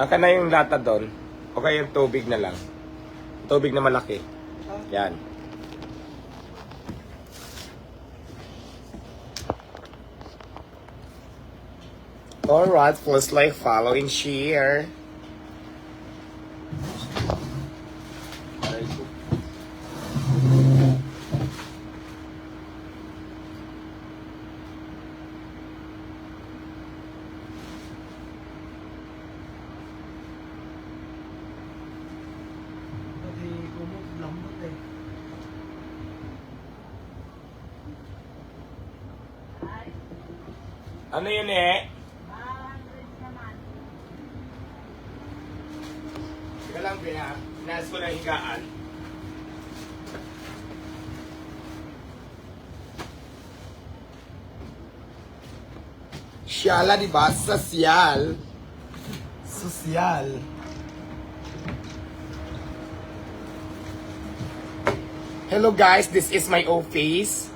Aka na yung lata doon. O kaya yung tubig na lang. Tubig na malaki. Yan. Alright, please like, follow, and share. Ano yun eh? Teka lang, Bea. Nas ko ng higaan. Siyala, di ba? Sasyal. Sosyal. Hello guys, this is my office.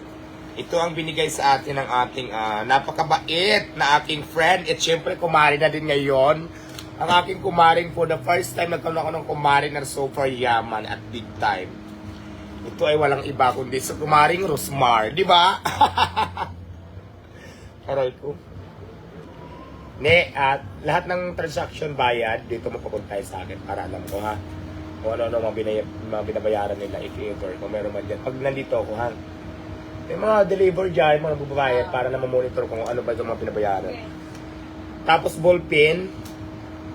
Ito ang binigay sa atin ng ating ah, napakabait na aking friend. At syempre, kumari na din ngayon. Ang aking kumaring for the first time nagkaroon ako ng kumari na super yaman at big time. Ito ay walang iba kundi sa kumaring Rosmar, di ba? Aray ko. Ne, at lahat ng transaction bayad, dito mapapunta sa akin para alam ko ha. Kung ano-ano mga, binay- mga binabayaran nila if ever, kung meron man dyan. Pag nandito ako ha, may mga deliver dyan, mga bubabayad para na monitor kung ano ba itong mga binabayaran. Tapos ballpen,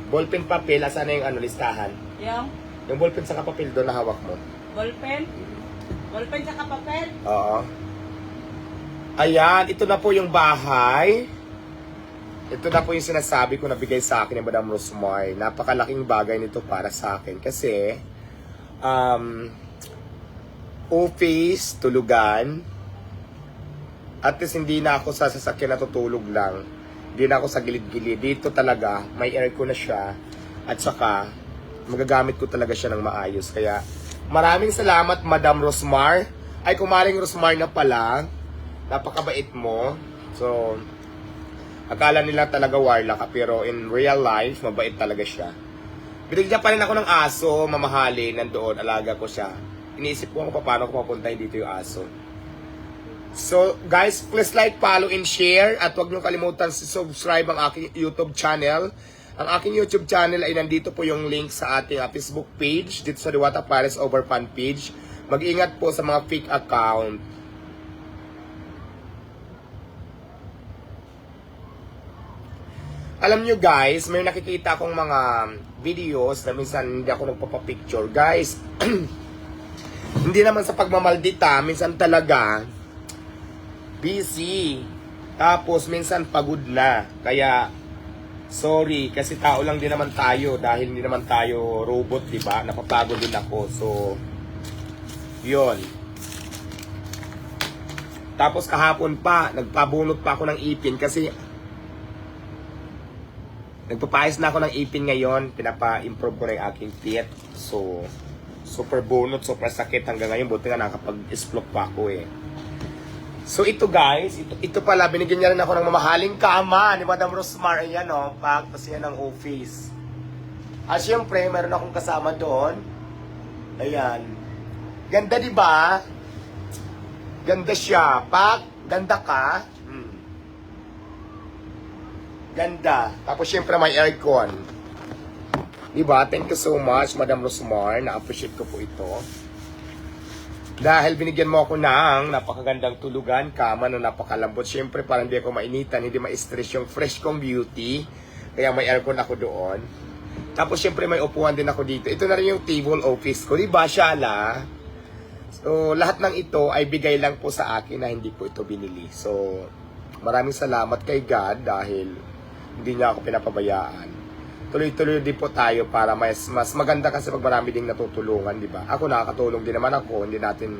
ballpen papel, asan na yung ano, listahan. Yung Yung ballpen sa papel doon na hawak mo. ballpen. Ballpen sa papel. Oo. Ayan, ito na po yung bahay. Ito na po yung sinasabi ko na bigay sa akin ni Madam Rosmar. Napakalaking bagay nito para sa akin kasi um, office, tulugan, at least hindi na ako sa sasakyan natutulog lang. Hindi na ako sa gilid-gilid. Dito talaga, may aircon na siya. At saka, magagamit ko talaga siya ng maayos. Kaya, maraming salamat, Madam Rosmar. Ay, kumaring Rosmar na pala. Napakabait mo. So, akala nila talaga warla ka, pero in real life, mabait talaga siya. Binigyan pa rin ako ng aso, mamahalin, nandoon, alaga ko siya. Iniisip ko kung paano ko papuntahin dito yung aso. So, guys, please like, follow, and share. At huwag niyo kalimutan subscribe ang aking YouTube channel. Ang aking YouTube channel ay nandito po yung link sa ating ah, Facebook page, dito sa Diwata Paris Over Fan page. Mag-ingat po sa mga fake account. Alam nyo guys, may nakikita akong mga videos na minsan hindi ako nagpapapicture. Guys, hindi naman sa pagmamaldita, minsan talaga busy. Tapos minsan pagod na. Kaya sorry kasi tao lang din naman tayo dahil hindi naman tayo robot, 'di ba? Napapagod din ako. So 'yon. Tapos kahapon pa, nagpabunot pa ako ng ipin kasi nagpapayos na ako ng ipin ngayon. Pinapa-improve ko na yung aking teeth. So, super bunot, super sakit hanggang ngayon. Buti nga nakapag-splok pa ako eh. So ito guys, ito, ito pala, binigyan niya rin ako ng mamahaling kama ni Madam Rosmar. Ayan o, oh, pack, tapos yan office. At syempre, meron akong kasama doon. Ayan. Ganda di ba? Ganda siya. Pak, ganda ka. Hmm. Ganda. Tapos syempre may aircon. Diba? Thank you so much, Madam Rosmar. Na-appreciate ko po ito. Dahil binigyan mo ako ng napakagandang tulugan, kama na napakalambot. Siyempre, para hindi ako mainitan, hindi ma-stress yung fresh kong beauty. Kaya may aircon ako doon. Tapos, siyempre, may upuan din ako dito. Ito na rin yung table office ko. Di ba, Shala? So, lahat ng ito ay bigay lang po sa akin na hindi po ito binili. So, maraming salamat kay God dahil hindi niya ako pinapabayaan tuloy-tuloy din po tayo para mas mas maganda kasi pag marami ding natutulungan, di ba? Ako nakakatulong din naman ako, hindi natin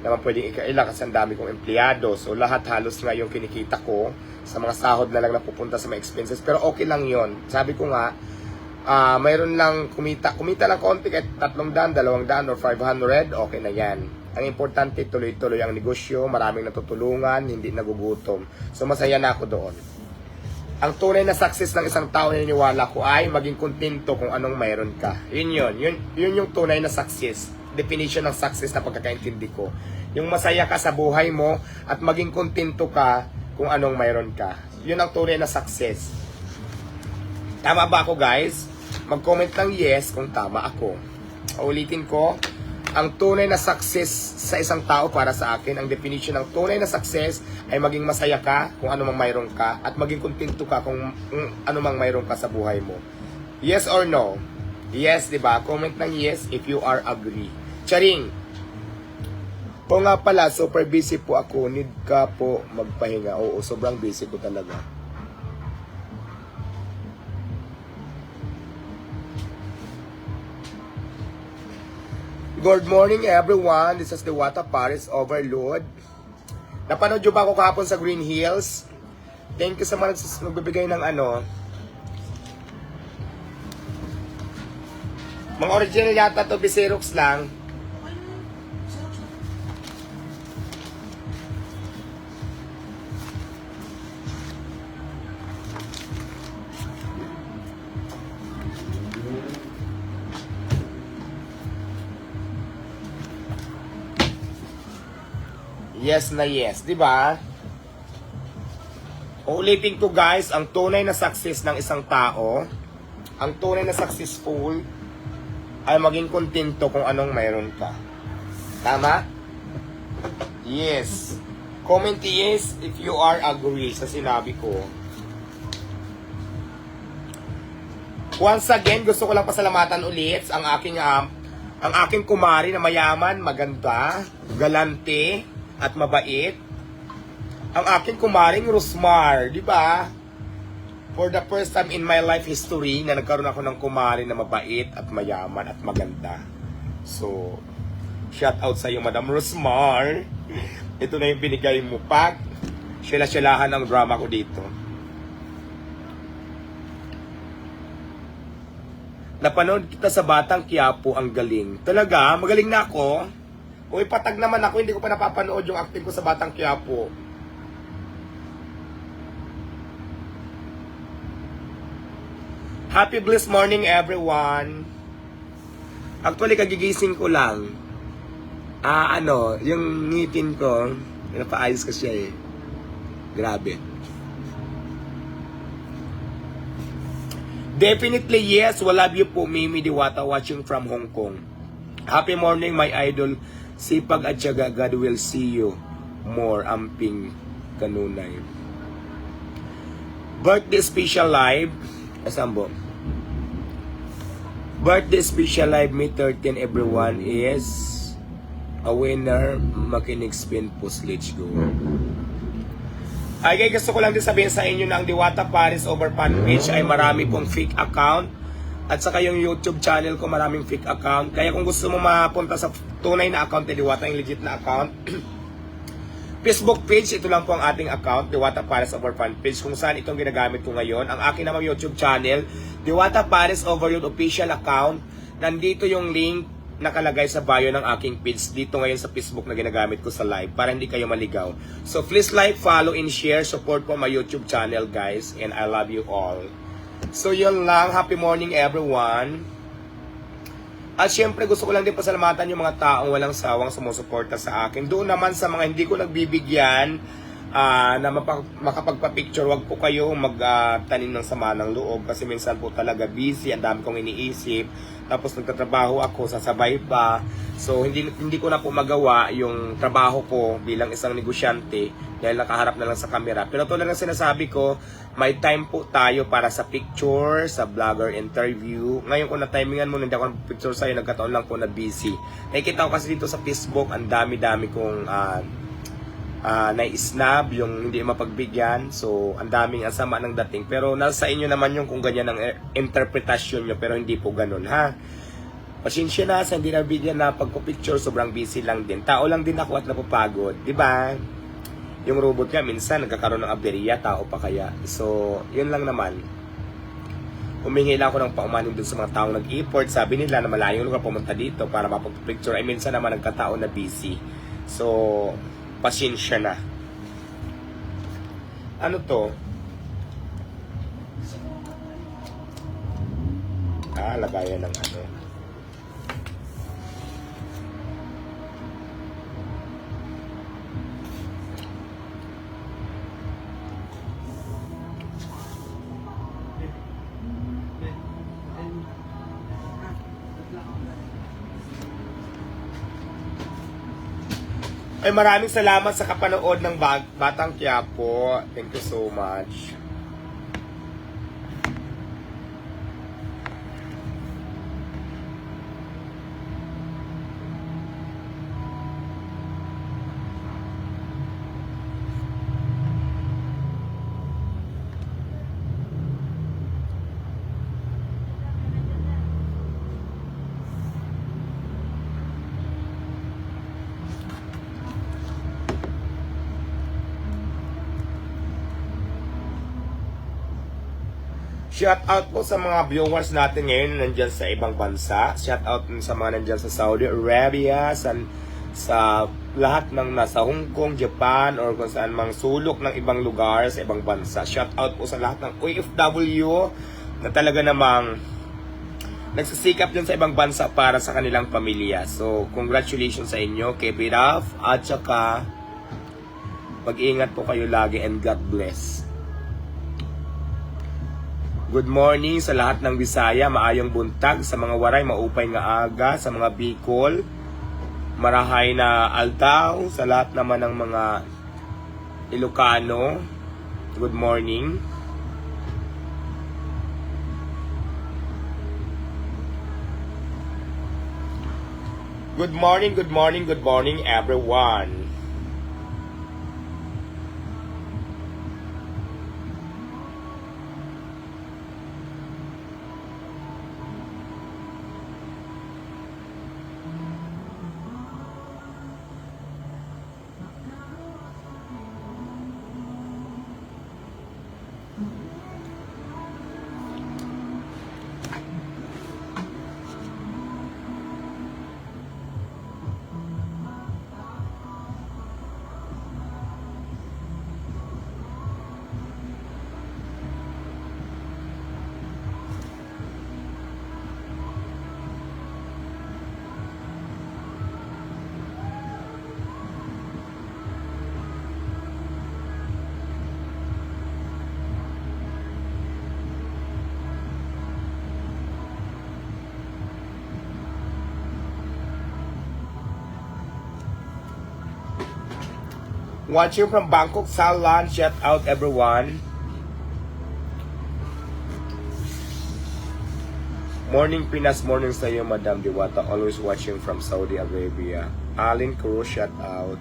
naman pwedeng ikaila kasi ang dami kong empleyado. So lahat halos nga yung kinikita ko sa mga sahod na lang napupunta sa mga expenses. Pero okay lang yon Sabi ko nga, ah mayroon lang kumita, kumita lang konti kahit tatlong daan, dalawang daan, or 500, okay na yan. Ang importante, tuloy-tuloy ang negosyo, maraming natutulungan, hindi nagugutom. So masaya na ako doon. Ang tunay na success ng isang tao na niniwala ko ay maging kontento kung anong mayroon ka. Yun yun. Yun, yun yung tunay na success. Definition ng success na pagkakaintindi ko. Yung masaya ka sa buhay mo at maging kontento ka kung anong mayroon ka. Yun ang tunay na success. Tama ba ako guys? Mag-comment ng yes kung tama ako. Ulitin ko, ang tunay na success sa isang tao para sa akin, ang definition ng tunay na success ay maging masaya ka kung ano mang mayroon ka at maging kontento ka kung, kung ano mang mayroon ka sa buhay mo. Yes or no? Yes, di ba? Comment ng yes if you are agree. Charing! Po nga pala, super busy po ako. Need ka po magpahinga. Oo, sobrang busy ko talaga. Good morning everyone. This is the Wata Paris Overload. Napanood nyo ba ako kahapon sa Green Hills? Thank you sa mga nagbibigay ng ano. Mga original yata to Xerox lang. Yes na yes, di ba? Uulitin ko guys, ang tunay na success ng isang tao, ang tunay na successful, ay maging kontento kung anong mayroon ka. Tama? Yes. Comment yes if you are agree sa sinabi ko. Once again, gusto ko lang pasalamatan ulit ang aking um, ang aking kumari na mayaman, maganda, galante, at mabait. Ang aking kumaring Rosmar, di ba? For the first time in my life history na nagkaroon ako ng kumari na mabait at mayaman at maganda. So, shout out sa iyo, Madam Rosmar. Ito na yung binigay mo. Pag sila-silahan ang drama ko dito. Napanood kita sa Batang Quiapo, ang galing. Talaga, magaling na ako. Kung ipatag naman ako, hindi ko pa napapanood yung acting ko sa Batang Quiapo. Happy blessed morning everyone. Actually, kagigising ko lang. Ah, ano, yung ngipin ko, pinapaayos ko siya eh. Grabe. Definitely yes, we love you po Mimi Diwata watching from Hong Kong. Happy morning my idol. Sipag at syaga, God will see you more amping kanunay. Birthday special live. Asan po? Birthday special live May 13 everyone is a winner makinig spin post let's go. Ay, guys, gusto ko lang din sabihin sa inyo na ang Diwata Paris over fan page ay marami pong fake account. At saka yung YouTube channel ko maraming fake account. Kaya kung gusto mo mapunta sa tunay na account ni Diwata, yung legit na account, Facebook page, ito lang po ang ating account, Diwata Paris over fan page, kung saan itong ginagamit ko ngayon. Ang akin namang YouTube channel, Diwata Paris Overload Official Account. Nandito yung link nakalagay sa bio ng aking page dito ngayon sa Facebook na ginagamit ko sa live para hindi kayo maligaw. So please like, follow, and share. Support po my YouTube channel guys. And I love you all. So yun lang. Happy morning everyone. At syempre gusto ko lang din pasalamatan yung mga taong walang sawang sumusuporta sa akin. Doon naman sa mga hindi ko nagbibigyan ah, na makapagpa-picture, wag po kayo magtanim ng sama ng loob kasi minsan po talaga busy, ang dami kong iniisip. Tapos nagtatrabaho ako, sasabay pa. So hindi hindi ko na po magawa yung trabaho ko bilang isang negosyante dahil nakaharap na lang sa camera. Pero tulad ng sinasabi ko, may time po tayo para sa picture, sa vlogger interview. Ngayon kung na-timingan mo, hindi ako picture sa'yo, nagkataon lang po na busy. Nakikita ko kasi dito sa Facebook, ang dami-dami kong ah, ah, na-snub, yung hindi mapagbigyan. So, ang daming asama ng dating. Pero nasa inyo naman yung kung ganyan ang eh, interpretasyon nyo, pero hindi po ganun, ha? Pasensya na sa hindi nabigyan na pagko-picture, sobrang busy lang din. Tao lang din ako at napapagod, di ba? Yung robot nga, minsan nagkakaroon ng aberya, tao pa kaya. So, yun lang naman. Humingi lang ako ng paumanin dun sa mga taong nag-import. Sabi nila na malayong lugar pumunta dito para mapag-picture. Ay minsan naman nagkataon na busy. So, pasensya na. Ano to? Ah, lagayan ng ano. Ay, maraming salamat sa kapanood ng Batang Quiapo. Thank you so much. Shout out po sa mga viewers natin ngayon na nandyan sa ibang bansa. Shout out sa mga nandyan sa Saudi Arabia, sa, sa lahat ng nasa Hong Kong, Japan, or kung saan mang sulok ng ibang lugar sa ibang bansa. Shout out po sa lahat ng OFW na talaga namang nagsisikap din sa ibang bansa para sa kanilang pamilya. So, congratulations sa inyo, keep it up, at saka mag-ingat po kayo lagi and God bless. Good morning sa lahat ng Bisaya, maayong buntag sa mga waray, maupay nga aga, sa mga Bicol, marahay na altaw, sa lahat naman ng mga Ilocano. Good morning. Good morning, good morning, good morning everyone. Watching from Bangkok, Thailand. Shout out everyone. Morning Pinas, morning sa iyo, Madam Diwata. Always watching from Saudi Arabia. Alin Cruz, shout out.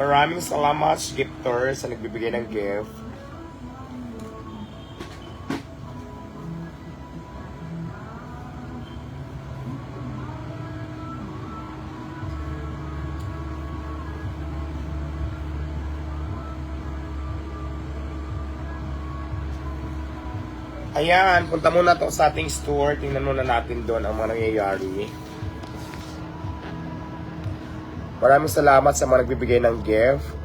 Maraming salamat, gifter, sa nagbibigay ng gift. Ayan, punta muna to sa ating store. Tingnan muna natin doon ang mga nangyayari. Maraming salamat sa mga nagbibigay ng gift.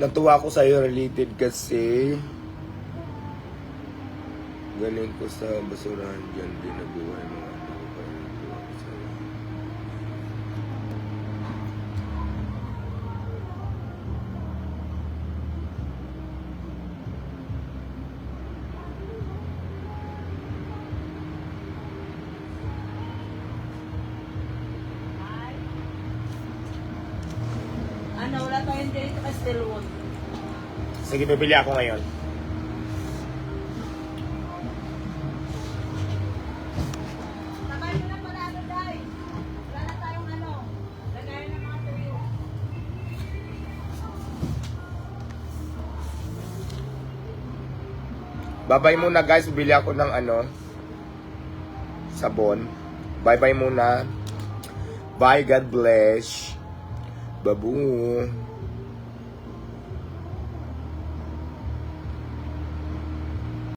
Natuwa ako sa'yo related kasi. Galing ko sa basurahan dyan din nabuhay mga anak ko kaya natuwa ako sa'yo. Ano, wala tayong dito kay Stillwood. Sige, bibili ako ngayon. Ano. Bye-bye muna guys, bibili ako ng ano, sabon. Bye-bye muna. Bye, God bless. Babu.